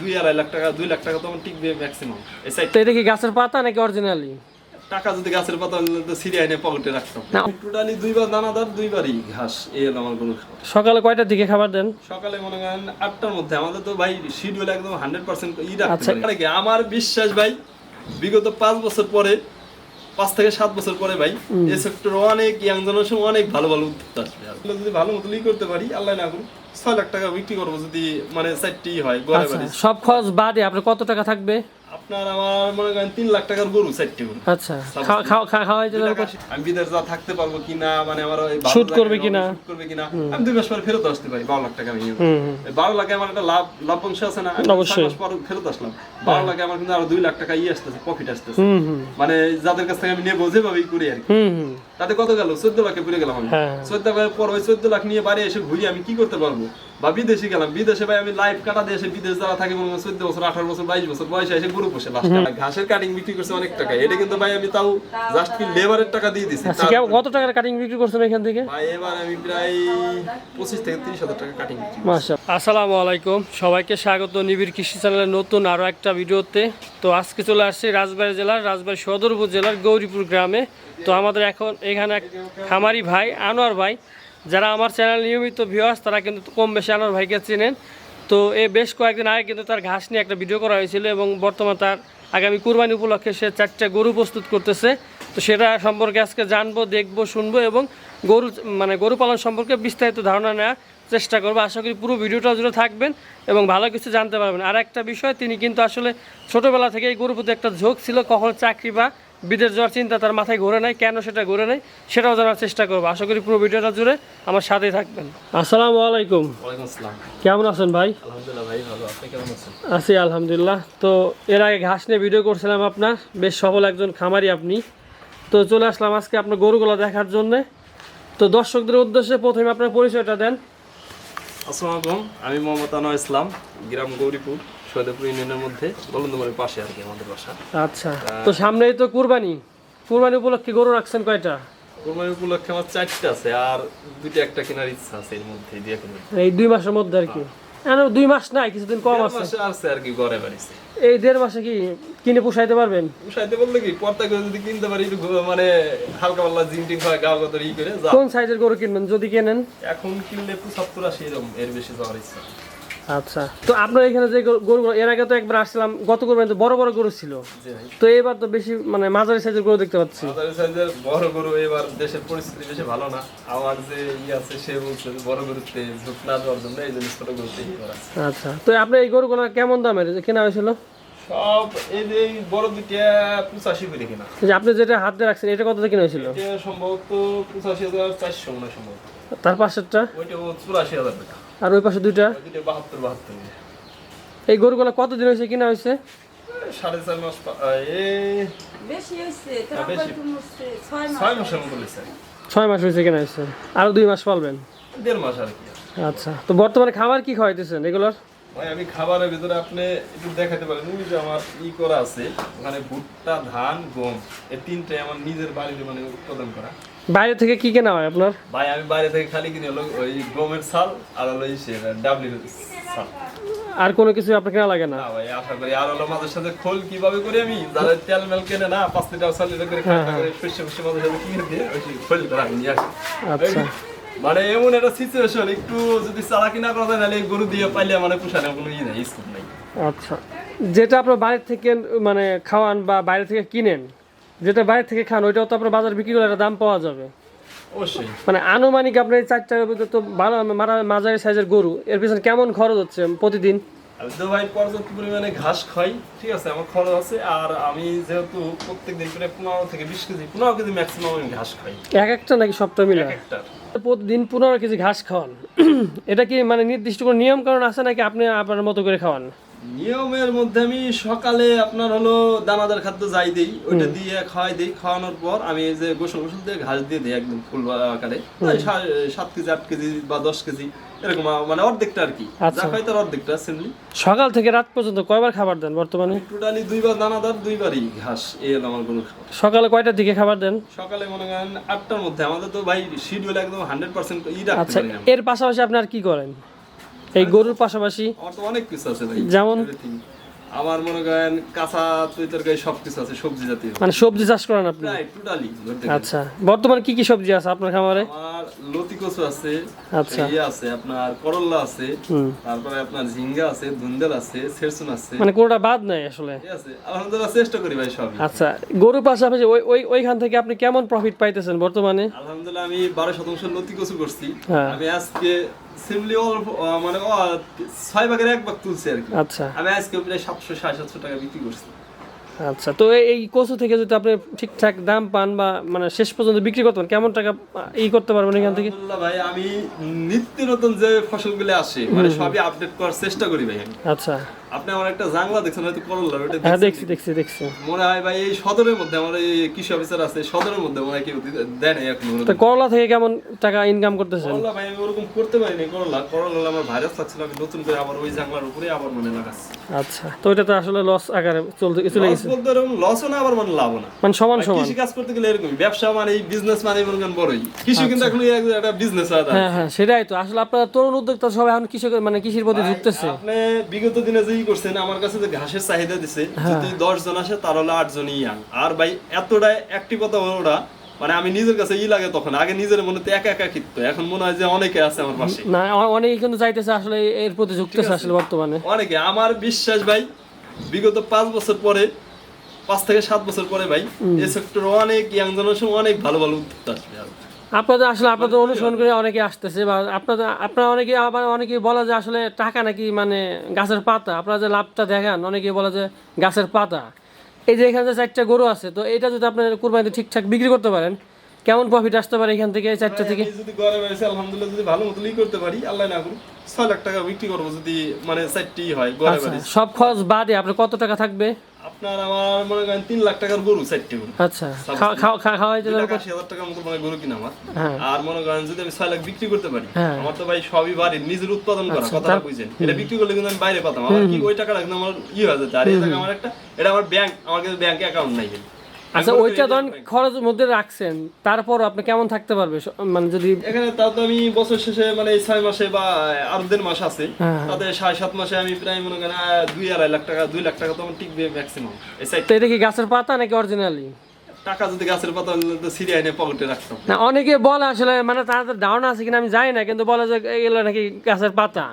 দুই আড়াই লাখ টাকা দুই লাখ টাকা তো আমার টিকবে ম্যাক্সিমাম তো এটা কি গাছের পাতা নাকি অরিজিনালি টাকা যদি গাছের পাতা তো সিরিয়া এনে পকেটে রাখতাম। টোটালি দুইবার দানাদার দুইবারই ঘাস এই হলো আমার গরুর খাবার। সকালে কয়টার দিকে খাবার দেন? সকালে মনে করেন আটটার মধ্যে। আমাদের তো ভাই শিডিউল একদম হান্ড্রেড পার্সেন্ট ই রাখতে আচ্ছা। পারি। কি, আমার বিশ্বাস ভাই বিগত পাঁচ বছর পরে পাঁচ থেকে সাত বছর পরে ভাই এই সেক্টর অনেক ইয়াং জেনারেশন অনেক ভালো ভালো উদ্যোক্তা আসবে। যদি ভালো মতো ই করতে পারি আল্লাহ না করুন ছয় লাখ টাকা বিক্রি করব যদি মানে হয় আচ্ছা সব খরচ বাদে আপনার কত টাকা থাকবে? আপনার আমার মনে করেন তিন লাখ টাকার গরু সাইডটি গরু। আচ্ছা খাওয়া খাওয়া খাওয়া খাওয়া দুই লাখ আশি- আমি বিদেশ যা থাকতে পারব কিনা মানে আমার জায়গায় করবে কিনা? shoot করবে কিনা আমি দুই মাস পরে ফেরত আসতে পারি বারো লাখ টাকা আমি নিয়ে। বারো লাখে আমার একটা লাভ লাভ অংশ আছে না অবশ্যই। মাস পর ফেরত আসলাম। বারো লাখে আমার কিন্তু আরও দুই লাখ টাকা ইয়ে আসতেছে প্রফিট আসতেছে। মানে যাদের কাছ থেকে আমি নেব যেভাবেই করি আর কি। তাতে কত গেল? চোদ্দ লাখে পুরে গেলাম আমি। হ্যাঁ। চোদ্দ লাখের পর ওই চোদ্দ লাখ নিয়ে বাড়ি এসে ঘুরি আমি কি করতে পারব? বা বিদেশে গেলাম বিদেশে ভাই আমি লাইফ কাটা এসে বিদেশ যারা থাকে মনে চোদ্দ বছর আঠারো বছর বাইশ বছর বয়সে এসে গরু পোষে লাস্ট ঘাসের কাটিং বিক্রি করছে অনেক টাকা। এটা কিন্তু ভাই আমি তাও জাস্ট কি লেবারের টাকা দিয়ে দিছি। আচ্ছা কত টাকার কাটিং বিক্রি করছেন এখান থেকে? ভাই এবার আমি প্রায় পঁচিশ থেকে তিরিশ হাজার টাকা কাটিং আসসালামু আলাইকুম। সবাইকে স্বাগত নিবিড় কৃষি চ্যানেলের নতুন আরও একটা ভিডিওতে। তো আজকে চলে আসছি রাজবাড়ী জেলার রাজবাড়ী সদর উপজেলার গৌরীপুর গ্রামে। তো আমাদের এখন এখানে এক খামারি ভাই আনোয়ার ভাই। যারা আমার চ্যানেল নিয়মিত ভিউয়ার্স তারা কিন্তু কম বেশি আনোয়ার ভাইকে চেনেন। তো এ বেশ কয়েকদিন আগে কিন্তু তার ঘাস নিয়ে একটা ভিডিও করা হয়েছিল এবং বর্তমানে তার আগামী কুরবানি উপলক্ষে সে চারটা গরু প্রস্তুত করতেছে। তো সেটা সম্পর্কে আজকে জানব, দেখব, শুনব এবং গরু মানে গরু পালন সম্পর্কে বিস্তারিত ধারণা নেওয়ার চেষ্টা করব। আশা করি পুরো ভিডিওটা জুড়ে থাকবেন এবং ভালো কিছু জানতে পারবেন। আর একটা বিষয়, তিনি কিন্তু আসলে ছোটোবেলা থেকে এই গরুর প্রতি একটা ঝোঁক ছিল, কখনো চাকরি বা বিদেশ যাওয়ার চিন্তা তার মাথায় ঘুরে নাই কেন সেটা ঘুরে নাই সেটাও জানার চেষ্টা করব। আশা করি পুরো ভিডিওটা জুড়ে আমার সাথেই থাকবেন। আসসালামু আলাইকুম। কেমন আছেন ভাই? আছি আলহামদুলিল্লাহ। তো এর আগে ঘাস নিয়ে ভিডিও করছিলাম আপনার বেশ সফল একজন খামারি আপনি। তো চলে আসলাম আজকে আপনার গরুগুলো দেখার জন্যে। তো দর্শকদের উদ্দেশ্যে প্রথমে আপনার পরিচয়টা দেন। আসসালামু আলাইকুম আমি মোহাম্মদ আনোয়ার ইসলাম গ্রাম গৌরীপুর। সৈয়দপুর ইউনিয়নের মধ্যে গোলন্দমারের পাশে আর কি আমাদের বাসা। আচ্ছা। তো সামনেই তো কুরবানি। কুরবানি উপলক্ষে গরু রাখছেন কয়টা? কোরবানি উপলক্ষে আমার চারটা আছে আর দুইটা একটা কেনার ইচ্ছা আছে এর মধ্যে দিয়ে কিনে এই দুই মাসের মধ্যে আর কি? এখন দুই মাস নাই কিছুদিন কম আছে। মাসে আছে আর কি ঘরে বাড়িছে। এই দেড় মাসে কি কিনে পুষাইতে পারবেন? উঠাইতে বললে কি পর্দা করে যদি কিনতে পারি মানে হালকা পাল্লা টিম খাওয়া গাও কত ই করে কোন সাইজের গরু কিনবেন যদি কেনেন? এখন কিনলে পঁচাত্তর আশি এরকম এর বেশি যাওয়ার ইচ্ছা। আচ্ছা। তো আপনার এখানে যে গরুগুলো এর আগে তো একবার আসছিলাম গত তো বড় বড় গরু ছিল। তো এবার তো বেশি মানে মাঝারি সাইজের গরু দেখতে পাচ্ছি। মাঝারি সাইজের বড় গরু এবার দেশের পরিস্থিতি বেশি ভালো না। আমার যে ই আছে সে বলছে বড় গরুতে ঝুঁক না দেওয়ার জন্য এই জন্য ছোট গরুতে ই করা আছে। আচ্ছা। তো আপনার এই গরুগুলো কেমন দামের? কেনা হয়েছিল? সব এই যে বড় দুইটা পঁচাশি করে কিনা। যে আপনি যেটা হাতে রাখছেন এটা কত দিয়ে কেনা হয়েছিল? সম্ভবত পঁচাশি হাজার চারশো মনে সম্ভবত। তার পাশেরটা? ওইটা চুরাশি হাজার টাকা। আর ওই পাশে দুইটা? বাহাত্তর বাহাত্তর। এই গরুগুলো কত দিন হয়েছে কিনা হয়েছে? সাড়ে চার মাস ছয় মাস ছয় হয়েছে। কেনা হয়েছে? আরও দুই মাস পালবেন? দেড় মাস আর কি। আচ্ছা তো বর্তমানে খাবার কি খাওয়াইতেছেন এগুলোর? ভাই আমি খাবারের ভিতরে আপনি একটু দেখাতে পারেন। ওই যে আমার ই করা আছে ওখানে ভুট্টা ধান গম এই তিনটাই আমার নিজের বাড়িতে মানে উৎপাদন করা। বাইরে থেকে কি কেনা হয় আপনার? ভাই আমি বাইরে থেকে খালি কিনে হলো ওই গমের চাল আর হলো ইসে ডাবলির চাল আর কোনো কিছু আপনার কেনা লাগে না? না ভাই আশা করি আর হলো মাঝে সাথে খোল কীভাবে করি আমি? যারা তেল মেল কেনে না পাঁচ লিটার ছয় লিটার করে খাটা করে শস্য শস্য মাঝে সাথে কিনে দিয়ে ওই খোল করে নিয়ে আসি। আচ্ছা। মানে এমন একটা সিচুয়েশন একটু যদি চালাকি না করা যায় তাহলে গরু দিয়ে পাইলে মানে পোষানোর কোনো ই নাই স্কোপ নাই। আচ্ছা। যেটা আপনার বাইরে থেকে মানে খাওয়ান বা বাইরে থেকে কিনেন যেটা বাইরে থেকে খান ওইটাও তো আপনার বাজার বিক্রি করলে একটা দাম পাওয়া যাবে। অবশ্যই। মানে আনুমানিক আপনার এই চারটার তো ভালো মারা মাঝারি সাইজের গরু এর পিছনে কেমন খরচ হচ্ছে প্রতিদিন? আমি তো ভাই পর্যাপ্ত পরিমাণে ঘাস খাই ঠিক আছে আমার খরচ আছে আর আমি যেহেতু প্রত্যেক দিন প্রায় পনেরো থেকে বিশ কেজি পনেরো কেজি ম্যাক্সিমাম আমি ঘাস খাই। এক একটা নাকি সপ্তাহ মিলে? একটা প্রতিদিন পনেরো কেজি ঘাস খাওয়ান। এটা কি মানে নির্দিষ্ট কোনো নিয়ম কারণ আছে নাকি আপনি আপনার মতো করে খাওয়ান? নিয়মের মধ্যে আমি সকালে আপনার হলো দানাদার খাদ্য যাই দিই ওইটা দিয়ে খাওয়াই দিই। খাওয়ানোর পর আমি এই যে গোসল গোসল দিয়ে ঘাস দিয়ে দিই একদম ফুল আকারে। সাত কেজি আট কেজি বা দশ কেজি এরকম মানে অর্ধেকটা আর কি। আচ্ছা। যা খাই তার অর্ধেকটা সিমলি সকাল থেকে রাত পর্যন্ত কয়বার খাবার দেন বর্তমানে? টোটালি দুইবার দানাদার দুইবারই ঘাস এই হলো আমার গরুর খাবার। সকালে কয়টার দিকে খাবার দেন? সকালে মনে করেন আটটার মধ্যে। আমাদের তো ভাই শিডিউল একদম হান্ড্রেড পার্সেন্ট ই রাখতে আচ্ছা এর পাশাপাশি আপনি আর কি করেন? এই গরুর পাশাপাশি আমার তো অনেক কিছু আছে ভাই যেমন? আমার মনে করেন কাঁচা তুই তরকারি সব কিছু আছে সবজি জাতীয়। মানে সবজি চাষ করেন আপনি? টোটালি আচ্ছা বর্তমানে কি কি সবজি আছে আপনার খামারে? আমার লতি কচু আছে আচ্ছা। ইয়ে আছে আপনার করল্লা আছে তারপরে আপনার ঝিঙ্গা আছে ধুন্দল আছে সেরসুন আছে। মানে কোনোটা বাদ নাই আসলে? ঠিক আছে আলহামদুলিল্লাহ চেষ্টা করি ভাই সবই। আচ্ছা গরুর পাশাপাশি ওই ওই ওইখান থেকে আপনি কেমন প্রফিট পাইতেছেন বর্তমানে? আলহামদুলিল্লাহ আমি বারো শতাংশ লতি কচু করছি। হ্যাঁ। আমি আজকে সিমলি মানে ছয় ভাগের এক ভাগ তুলছে আর কি। আচ্ছা। আমি আজকে প্রায় সাতশো সাড়ে সাতশো টাকা বিক্রি করছি। আচ্ছা তো এই- এই কচু থেকে যদি আপনি ঠিকঠাক দাম পান বা মানে শেষ পর্যন্ত বিক্রি করতে পারেন কেমন টাকা ই করতে পারবেন এখান থেকে? ভাই আমি নিত্য নতুন যে ফসলগুলো আসে মানে সবই আপডেট করার চেষ্টা করি ভাই আচ্ছা। আপনি আমার একটা জাংলা দেখছেন হয়তো ওটা হ্যাঁ দেখছি দেখছি দেখছি। মনে হয় ভাই এই সদরের মধ্যে আমার এই কৃষি অফিসার আছে সদরের মধ্যে মনে হয় কেউ নাই এখন তো করলা থেকে কেমন টাকা ইনকাম করতেছেন? করলা ভাই আমি ওরকম করতে পারিনি করলা। করলা আমার ভাইরাস লাগছিল আমি নতুন করে আবার ওই জাংলার উপরে আবার মানে লাগাচ্ছি। আচ্ছা তো এটা তো আসলে লস আকারে চলতে চলে গেছে। বলতে এরকম লসও না আবার মানে লাভও না। মানে সমান সমান। কৃষি কাজ করতে গেলে এরকমই ব্যবসা মানে এই বিজনেস মানে মনে করেন বড়ই। কৃষি কিন্তু এখন একটা বিজনেস আছে হ্যাঁ হ্যাঁ সেটাই তো। আসলে আপনারা তরুণ উদ্যোক্তা সবাই এখন কৃষকের মানে কৃষির প্রতি ঝুঁকতেছে। আপনি বিগত দিনে যেই করছেন আমার কাছে যে ঘাসের চাহিদা দিছে হ্যাঁ। যদি দশ জন আসে তার হলো আট জনই ইয়াং। আর ভাই এতটাই অ্যাক্টিভতা ওরা মানে আমি নিজের কাছে ই লাগে তখন আগে নিজের মনে তো একা একা খিত্ত এখন মনে হয় যে অনেকে আছে আমার পাশে। না অনেকে কিন্তু চাইতেছে আসলে এর প্রতি আসলে বর্তমানে। অনেকে আমার বিশ্বাস ভাই বিগত পাঁচ বছর পরে পাঁচ থেকে সাত বছর পরে ভাই এই সেক্টর অনেক ইয়াং জেনারেশন অনেক ভালো ভালো উদ্যোক্তা আসবে আর। আপনাদের আসলে আপনাদের অনুসরণ করে অনেকে আসতেছে বা আপনাদের আপনারা অনেকে আবার অনেকে বলা যে আসলে টাকা নাকি মানে গাছের পাতা। আপনারা যে লাভটা দেখান অনেকে বলে যে গাছের পাতা। এই যে এখানে যে চারটা গরু আছে তো এটা যদি আপনার কুরবানিতে ঠিকঠাক বিক্রি করতে পারেন কেমন প্রফিট আসতে পারে এখান থেকে চারটা থেকে? যদি বেড়েছে আলহামদুলিল্লাহ যদি ভালো করতে পারি আল্লাহ না করুন ছয় লাখ টাকা বিক্রি করব যদি মানে চারটি হয় আচ্ছা সব খরচ বাদে আপনার কত টাকা থাকবে? আপনার আমার মনে করেন তিন লাখ টাকার গরু চারটি গরু। আচ্ছা খাওয়া খাওয়া লাখ আশি হাজার টাকার মতো মানে গরু কিনা আমার। হ্যাঁ। আর মনে করেন যদি আমি ছয় লাখ বিক্রি করতে পারি হ্যাঁ। আমার তো ভাই সবই বাড়ির নিজের উৎপাদন করা কথা কথাটা বুঝছেন। এটা বিক্রি করলে কিন্তু আমি বাইরে পাতাম। আমার কি ওই টাকাটা কিন্তু আমার ই হয়ে যেত। আর এই টাকা আমার একটা এটা আমার ব্যাংক আমার কিন্তু ব্যাংকে অ্যাকাউন্ট নাই। আচ্ছা ওইটা ধরেন খরচের মধ্যে রাখছেন তারপর আপনি কেমন থাকতে পারবে? মানে যদি এখানে তাও তো আমি বছর শেষে মানে এই ছয় মাসে বা আরও দেড় মাস আছে। হ্যাঁ। তাতে সাড়ে সাত মাসে আমি প্রায় মনে করেন দুই আড়াই লাখ টাকা দুই লাখ টাকা তো আমার টিকবে ম্যাক্সিমাম তো এটা কি গাছের পাতা নাকি অরিজিনালি টাকা যদি গাছের পাতা তো সিরিয়া এনে পকেটে রাখতাম। না অনেকে বলে আসলে মানে তাদের ধারণা আছে কিনা আমি জানি না কিন্তু বলে যে এগুলো নাকি গাছের পাতা।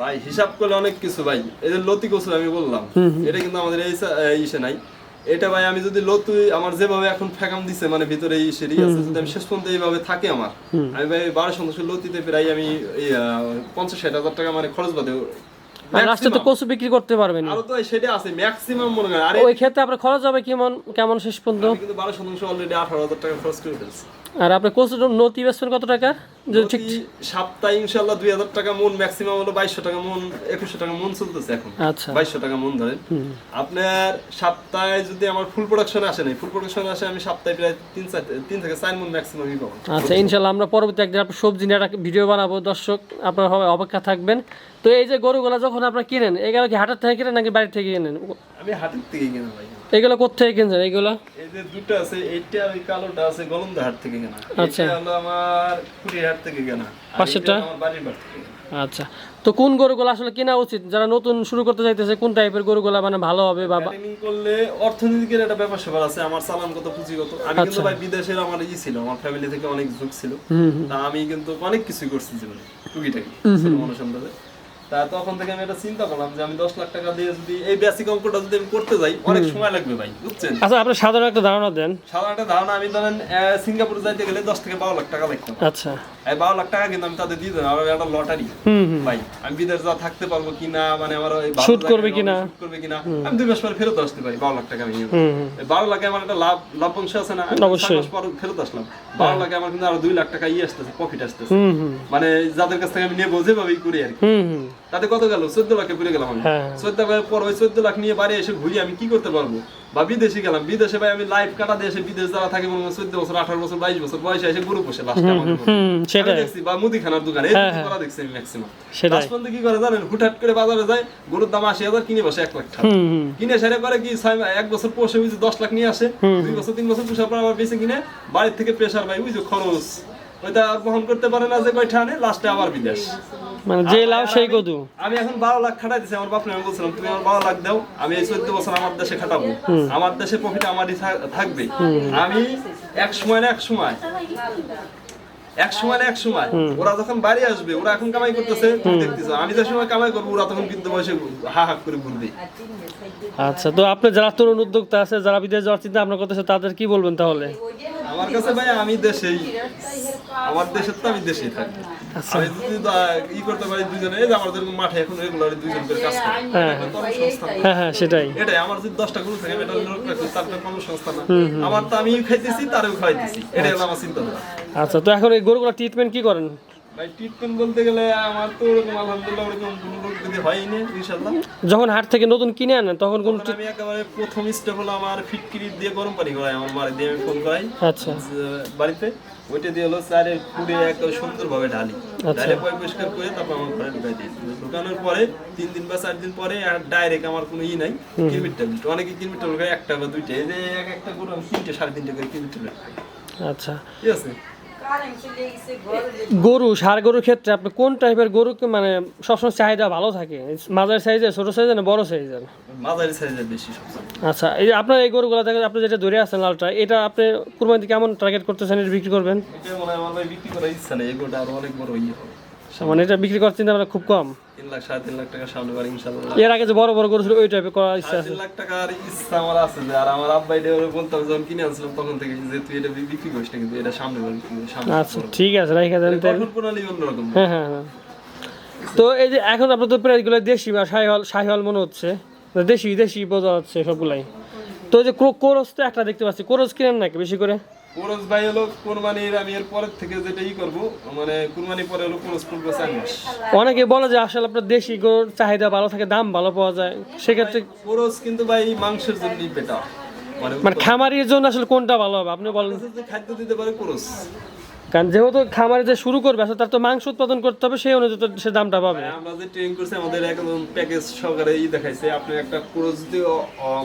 ভাই হিসাব করলে অনেক কিছু ভাই। এই যে লতি কচু আমি বললাম এটা কিন্তু আমাদের এই ইসে নাই। এটা ভাই আমি যদি লতুই আমার যেভাবে এখন ফেকাম দিছে মানে ভিতরে এই সেরি আছে যদি আমি শেষ পর্যন্ত এইভাবে থাকি আমার আমি ভাই বারো সন্তোষ লতিতে প্রায় আমি পঞ্চাশ ষাট হাজার টাকা মানে খরচ বাদে আর লাস্টে তো কচু বিক্রি করতে পারবেন আরও তো সেটা আছে ম্যাক্সিমাম মনে করেন আর ওই ক্ষেত্রে আপনার খরচ হবে কেমন কেমন শেষ পর্যন্ত? কিন্তু বারো শতাংশ অলরেডি আঠারো হাজার টাকা খরচ করে ফেলছি। আর আপনার কচু নতি বেচবেন কত টাকা? যদি ঠিক সপ্তাহে দুই হাজার টাকা মন ম্যাক্সিমাম হলো বাইশশো টাকা মন একুশশো টাকা মন চলতেছে এখন। আচ্ছা। বাইশশো টাকা মন ধরেন। আপনার সপ্তাহে যদি আমার ফুল প্রোডাকশন আসে নাই ফুল প্রোডাকশন আসে আমি সপ্তাহে প্রায় তিন চার তিন থেকে চার মন ম্যাক্সিমাম পাবো। আচ্ছা ইনশাল্লাহ আমরা পরবর্তী একদিন আপনার সবজি নিয়ে একটা ভিডিও বানাবো। দর্শক আপনারা হবে অপেক্ষা থাকবেন। তো এই যে গরুগুলা যখন আপনারা কিনেন এগুলো কি হাটের থেকে কিনেন নাকি বাড়ি থেকে কিনেন? আমি হাটের থেকে কেনা ভাই। এগুলো কোথেকে কিনছেন? এইগুলো এই যে দুটো আছে এইটা ওই কালোটা আছে গলন্দা হাট থেকে কেনা। আচ্ছা। এটা হলো আমার কুড়ির হাট থেকে কেনা? এটা আমার বাড়ির বাড়ি থেকে আচ্ছা। তো কোন গরুগুলো আসলে কেনা উচিত? যারা নতুন শুরু করতে চাইতেছে কোন টাইপের গরুগুলা মানে ভালো হবে বা বা- ট্রেনিং করলে অর্থনীতিকের একটা ব্যাপার স্যাপার আছে আমার চালান কত পুঁজিগত। আমি কিন্তু ভাই বিদেশের আমার ই ছিল আমার ফ্যামিলি থেকে অনেক ঝুঁক ছিল। তা আমি কিন্তু অনেক কিছুই করছি জীবনে টুকিটাকি ছোট মনুসন্ধানে তা তখন থেকে আমি এটা চিন্তা করলাম যে আমি দশ লাখ টাকা দিয়ে যদি এই বেসিক অঙ্কটা যদি আমি করতে যাই অনেক সময় লাগবে ভাই বুঝছেন? আচ্ছা আপনি সাধারণ একটা ধারণা দেন। সাধারণ একটা ধারণা আমি ধরেন সিঙ্গাপুরে যাইতে গেলে দশ থেকে বারো লাখ টাকা লাগতো। আচ্ছা। এই বারো লাখ টাকা কিন্তু আমি তাদের দিয়ে দেবো আমার একটা লটারি। ভাই আমি বিদেশ যা থাকতে পারব কিনা মানে আমার ওই ভালো করবে কিনা? করবে কিনা আমি দুই মাস পরে ফেরত আসতে পারি বারো লাখ টাকা আমি বারো লাখে আমার একটা লাভ লাভ্যাংশ আছে না অবশ্যই। মাস পর ফেরত আসলাম। বারো লাখে আমার কিন্তু আরও দুই লাখ টাকা ইয়ে আসতেছে প্রফিট আসতেছে। মানে যাদের কাছ থেকে আমি নেব যেভাবেই করি আর কি। তাতে কত গেল? চোদ্দ লাখে পুরে গেলাম আমি। হ্যাঁ। চোদ্দ লাখের পর ওই চোদ্দ লাখ নিয়ে বাড়ি এসে ঘুরি আমি কি করতে পারব? বা বিদেশে গেলাম বিদেশে ভাই আমি লাইফ কাটা এসে বিদেশ যারা থাকে মনে হয় চোদ্দ বছর আঠারো বছর বাইশ বছর বয়সে এসে গরু পোষে লাস্টে দেখছি বা মুদিখানার দোকান হ্যাঁ, হ্যাঁ। করা দেখছি আমি ম্যাক্সিমাম লাস্ট পর্যন্ত কি করে জানেন হুটহাট করে বাজারে যায় গরুর দাম আশি হাজার কিনে বসে এক লাখ টাকা। কিনে সেরে করে কি এক বছর পোষে ওই যে দশ লাখ নিয়ে আসে দুই বছর তিন বছর পোষার পর আবার বেশি কিনে বাড়ির থেকে প্রেশার ভাই ওই যে খরচ। ওইটা গ্রহণ করতে পারে না যে কয়টা আনে লাস্টে আবার বিদেশ। মানে যে লাভ সেই কদু আমি এখন বারো লাখ খাটাই দিছি আমার বাপনে আমি বলছিলাম তুমি আমার বারো লাখ দাও আমি এই চোদ্দ বছর আমার দেশে খাটাবো। আমার দেশে প্রফিট আমারই থাকবে আমি এক সময় না এক সময় এক সময় না এক সময় ওরা যখন বাড়ি আসবে ওরা এখন কামাই করতেছে দেখতেছো আমি যে সময় কামাই করব ওরা তখন কিন্তু বসে হা হা করে ঘুরবে আচ্ছা তো আপনি যারা তরুণ উদ্যোক্তা আছে যারা বিদেশ যাওয়ার চিন্তা ভাবনা করতেছে তাদের কি বলবেন তাহলে? আমার কাছে ভাই আমি দেশেই আমার দেশের তো আমি দেশেই থাকি। আচ্ছা। আমি যদি ই করতে পারি দুজনে এই আমাদের মাঠে এখন রেগুলার দুজন করে কাজ করে। হ্যাঁ। হ্যাঁ। হ্যাঁ সেটাই। এটাই আমার যদি দশটা গরু থাকে এটা কর্মসংস্থান। আমার তো আমি খাইতেছি তারও খাইতেছি এটাই হলো আমার চিন্তাধারা। আচ্ছা তো এখন এই গরুগুলো ট্রিটমেন্ট কি করেন? ভাই ট্রিটমেন্ট বলতে গেলে আমার তো ওরকম আলহামদুলিল্লাহ ওরকম কোনো রোগ যদি হয়নি ইনশাল্লাহ যখন হাট থেকে নতুন কিনে আনেন তখন কোন আমি একেবারে প্রথম স্টেপ হলো আমার ফিটকিরি দিয়ে গরম পানি করাই আমার মারে দিয়ে আমি ফোন করাই। আচ্ছা। বাড়িতে ওইটা দিয়ে হলো সুন্দরভাবে ঢালি। আচ্ছা। ঢালে পয় পরিষ্কার করে তারপর আমার ঘরে ঢুকাই দিই। ঢুকানোর পরে তিন দিন বা চার দিন পরে আর ডাইরেক্ট আমার কোনো ই নাই কিরমিট ট্যাবলেট অনেকে কিরমিট ট্যাবলেট একটা বা দুইটা। এই যে এক একটা আমি তিনটে সাড়ে তিনটে করে কিরমিট ট্যাবলেট আচ্ছা। ঠিক আছে? গরু সার গরুর ক্ষেত্রে আপনি কোন টাইপের গরুকে মানে সবসময় চাহিদা ভালো থাকে? মাঝারি সাইজের ছোট সাইজের না বড় সাইজের মাঝারি সাইজের বেশি আচ্ছা এই যে আপনার এই গরুগুলো দেখেন আপনি যেটা ধরে আছেন লালটা এটা আপনি কুরবানিতে কেমন টার্গেট করতেছেন এটা বিক্রি করবেন? এটা মনে হয় আমার বিক্রি করার ইচ্ছা নেই এই গরুটা আরও অনেক বড় ইয়ে হবে। মানে এটা বিক্রি করার চিন্তা ভাবনা খুব কম? তিন লাখ সাড়ে তিন লাখ টাকা সামনে বার ইনশাল্লাহ। এর আগে যে বড় বড় গরু ছিল ওই টাইপের করার ইচ্ছা আছে। তিন লাখ টাকার ইচ্ছা আমার আছে যে আর আমার আব্বাই এটা বলতাম যখন কিনে আনছিলাম তখন থেকে যে তুই এটা বিক্রি করিস না কিন্তু এটা সামনে বার সামনে আচ্ছা ঠিক আছে রেখে দেন তাহলে। প্রণালী অন্যরকম। হ্যাঁ হ্যাঁ হ্যাঁ। তো এই যে এখন আপনার তো দেশি বা শাহিওয়াল শাহিওয়াল মনে হচ্ছে। দেশি দেশি বোঝা যাচ্ছে সবগুলাই। তো যে তো একটা দেখতে পাচ্ছি। কোরস কিনেন নাকি বেশি করে? কোরস ভাই হলো কোরবানির আমি এর পরের থেকে যেটাই করব মানে কোরবানি পরে হলো কোরস করব চার মাস অনেকে বলে যে আসলে আপনার দেশি গরুর চাহিদা ভালো থাকে দাম ভালো পাওয়া যায়। সেক্ষেত্রে কোরস কিন্তু ভাই মাংসের জন্যই বেটার মানে মানে খামারির জন্য আসলে কোনটা ভালো হবে? আপনি বলেন। যে খাদ্য দিতে পারে কোরস কারণ যেহেতু খামারে যে শুরু করবে আসলে তার তো মাংস উৎপাদন করতে হবে সেই অনুযায়ী তো সে দামটা পাবে। আমরা যে ট্রেনিং করছি আমাদের একদম প্যাকেজ সহকারে ই দেখাইছে। আপনি একটা পুরো যদি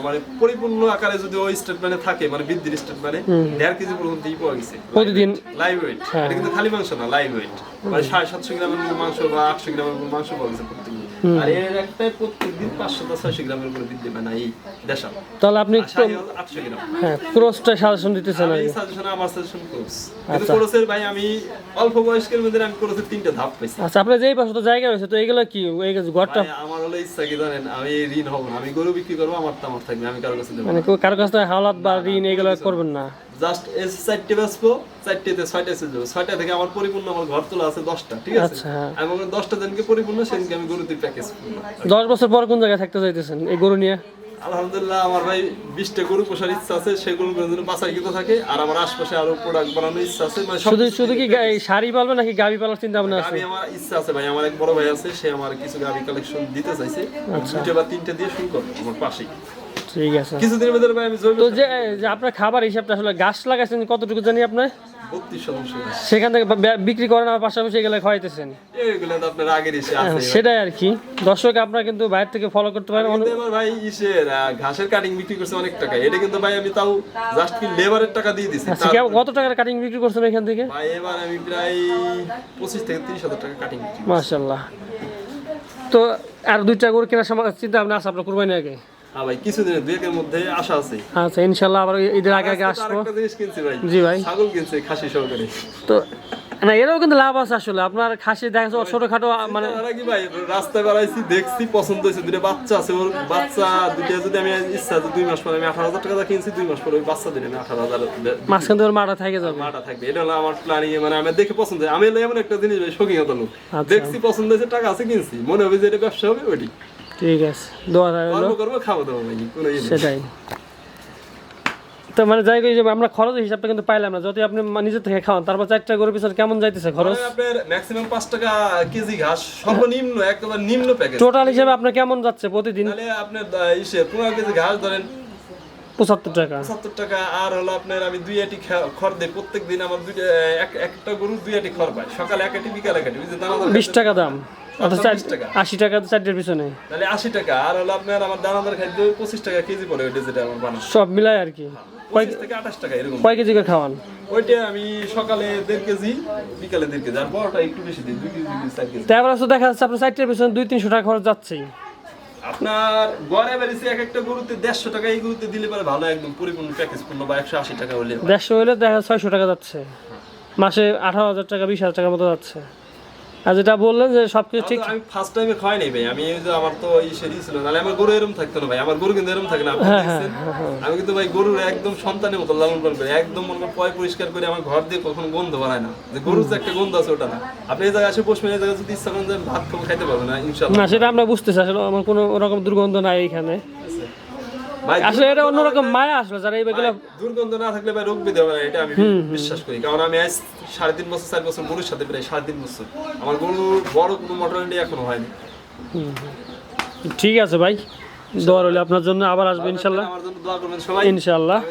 মানে পরিপূর্ণ আকারে যদি ওই স্টেটমেন্টে থাকে মানে বৃদ্ধির স্টেটমেন্টে দেড় কেজি পর্যন্ত ই পাওয়া গেছে। প্রতিদিন। লাইভ ওয়েট এটা কিন্তু খালি মাংস না লাইভ ওয়েট মানে সাড়ে সাতশো গ্রামের মাংস বা আটশো গ্রামের মাংস পাওয়া গেছে প্রত্যেকদিন। আর এর একটাই প্রত্যেক পাঁচশো থেকে ছয়শো গ্রামের উপরে বৃদ্ধি পায় না এই দেশাল। তাহলে আপনি আর শাহি হলো আটশো গ্রাম। হ্যাঁ ক্রসটা সাজেশন দিতেছেন আমি সাজেশন আমার সাজেশন কোর্স কিন্তু কোর্সের ভাই আমি অল্প বয়স্কের মধ্যে আমি কোর্সের তিনটা ধাপ পাইছি। আচ্ছা আপনার যেই পাশে তো জায়গা রয়েছে তো এগুলো কি? এই ঘরটা আমার হলো ইচ্ছা কি জানেন? আমি ঋণ হব না। আমি গরু বিক্রি করব আমার তো আমার থাকবে আমি কারও কাছে দেবো মানে কারও কাছ থেকে হাওলাত বা ঋণ এগুলো করবেন না? জাস্ট এস চারটে বেসবো চারটেতে ছয়টা এসে যাব। ছয়টা থেকে আমার পরিপূর্ণ আমার ঘর তোলা আছে দশটা ঠিক আছে? আচ্ছা। এবং দশটা দিনকে পরিপূর্ণ সেদিনকে আমি গরুতে প্যাকেজ দশ বছর পর কোন জায়গায় থাকতে চাইতেছেন এই গরু নিয়ে? আলহামদুলিল্লাহ আমার ভাই বিশটা গরু পোষার ইচ্ছা আছে সেগুলো যেন বাসাইকৃত থাকে আর আমার আশপাশে আরও প্রোডাক্ট বানানোর ইচ্ছা আছে। মানে শুধু শুধু কি শাড়ি পালবে নাকি গাবি পালার চিন্তা ভাবনা আছে? আমার ইচ্ছা আছে ভাই আমার এক বড় ভাই আছে সে আমার কিছু গাড়ি কালেকশন দিতে চাইছে। আচ্ছা। দুটো বা তিনটে দিয়ে শুরু করব আমার পাশেই। ঠিক আছে। কিছুদিনের মধ্যে ভাই আমি তো যে যে আপনার খাবার হিসাবটা আসলে গাছ লাগাইছেন কতটুকু জানি গাছ। সেখান থেকে বিক্রি করেন আর পাশাপাশি এগুলো খাওয়াইতেছেন। হ্যাঁ, সেটাই আর কি। দর্শক আপনারা কিন্তু বাইরে থেকে ফলো করতে পারেন। আমার ভাই ইসের ঘাসের কাটিং বিক্রি করছে অনেক টাকা। এটা কিন্তু ভাই আমি তাও জাস্ট কি লেবারের টাকা দিয়ে দিছি। আচ্ছা কত টাকার কাটিং বিক্রি করছেন এখান থেকে? ভাই এবার আমি প্রায় পঁচিশ থেকে তিরিশ হাজার টাকা কাটিং মাশাল্লাহ তো আর দুইটা গরু কেনার সময় চিন্তা ভাবনা আছে আপনার কুরবানি আগে? হ্যাঁ ভাই কিছুদিনের দুই একের মধ্যে আশা আছে। আচ্ছা ইনশাল্লাহ আবার ঈদের আগে আগে আসব। আরেকটা জিনিস কিনছি ভাই জি ভাই। ছাগল কিনছে খাসি সহকারে। তো না এরও কিন্তু লাভ আছে আসলে। আপনার খাসি দেখা যাচ্ছে ছোটখাটো মানে কি ভাই রাস্তায় বেড়াইছি দেখছি পছন্দ হয়েছে দুটো বাচ্চা আছে ওর বাচ্চা দুটো যদি আমি ইচ্ছা আছে দুই মাস পরে আমি আঠারো হাজার টাকা কিনছি দুই মাস পরে ওই বাচ্চা দিলে আমি আঠারো হাজার মাঝখান থেকে মাটা থেকে যাবে। মাটা থাকবে এটা হলো আমার প্ল্যানিং মানে আমি দেখে পছন্দ আমি এমন একটা জিনিস ভাই শৌখিনতা লোক। আচ্ছা। দেখছি পছন্দ হয়েছে টাকা আছে কিনছি। মনে হবে যে এটা ব্যবসা হবে ওইটি ঠিক আছে দোয়া থাকল ইয়ে। সেটাই। তো মানে যাই যে আমরা খরচ হিসাবটা কিন্তু পাইলাম না। যদি আপনি নিজের নিজে থেকে খাওয়ান তারপর চারটা গরু পিছনে কেমন যাইতেছে খরচ? আপনার ম্যাক্সিমাম পাঁচ টাকা কেজি ঘাস সর্বনিম্ন একেবারে নিম্ন প্যাকেজ টোটাল হিসাবে আপনার কেমন যাচ্ছে প্রতিদিন? তাহলে আপনার ইসে পনেরো কেজি ঘাস ধরেন পঁচাত্তর টাকা। পঁচাত্তর টাকা আর হলো আপনার আমি দুই আটি খড় দেই। প্রত্যেক দিন আমার এক একটা গরু দুই আটি খড় পায়। সকালে এক আটি বিকাল এক আটি। বিশ টাকা দাম। অর্থাৎ চার- 20 টাকা। আশি টাকা চারটের পিছনে। তাহলে আশি টাকা। আর হলো আপনার আমার দানাদার খাদ্য পঁচিশ টাকা কেজি পড়ে ওইটা যেটা আমার বানানো। সব মিলাই আর কি। থেকে আঠাশ টাকা এরকম। কয় কেজি করে খাওয়ান? ওইটা আমি সকালে দেড় কেজি বিকালে দেড় কেজি। আর বড়টা একটু বেশি দিই দুই কেজি দুই চার কেজি। তো দেখা যাচ্ছে আপনার সাইটের পিছনে দুই তিনশো টাকা খরচ যাচ্ছেই। আপনার গড়ে বেরিয়েছে এক একটা গরুতে দেড়শো টাকা, এই গরুতে দিলে পরে ভালো একদম পরিপূর্ণ প্যাকেজ পূর্ণ বা একশো আশি টাকা হলে দেড়শো হলে দেখা ছয়শো টাকা যাচ্ছে। মাসে আঠারো হাজার টাকা, বিশ হাজার টাকার মতো যাচ্ছে। আর যেটা বললেন যে সব কিছু ঠিক আমি ফার্স্ট টাইমে খাই নাই ভাই। আমি যে আমার তো এই সেরি ছিল নাহলে আমার গরু এরকম থাকতো না ভাই। আমার গরু কিন্তু এরকম থাকে না। আপনি হ্যাঁ, দেখছেন? আমি কিন্তু ভাই গরুর একদম সন্তানের মতো লালন পালন করি। একদম মনে করেন পয় পরিষ্কার করে আমার ঘর দিয়ে কখনো গন্ধ বানায় না। যে গরুর যে একটা গন্ধ আছে ওটা না। আপনি এই জায়গায় এসে বসবেন এই জায়গায় যদি ইচ্ছা করেন ভাত খাব খাইতে পারবেন না না সেটা আমরা বুঝতেছি। আসলে আমার কোনো রকম দুর্গন্ধ নাই এখানে। ভাই আসলে এটা অন্যরকম মায়া আসলে যারা এই দুর্গন্ধ না থাকলে ভাই রোগ বেঁধে হবে এটা আমি বিশ্বাস করি। কারণ আমি আজ সাড়ে তিন বছর চার বছর গরুর সাথে প্রায় সাড়ে তিন বছর। আমার গরু বড় কোনো মটর এখনও হয়নি। ঠিক আছে ভাই দোয়া হলে আপনার জন্য। আবার আসবে ইনশাল্লাহ। ইনশাল্লাহ।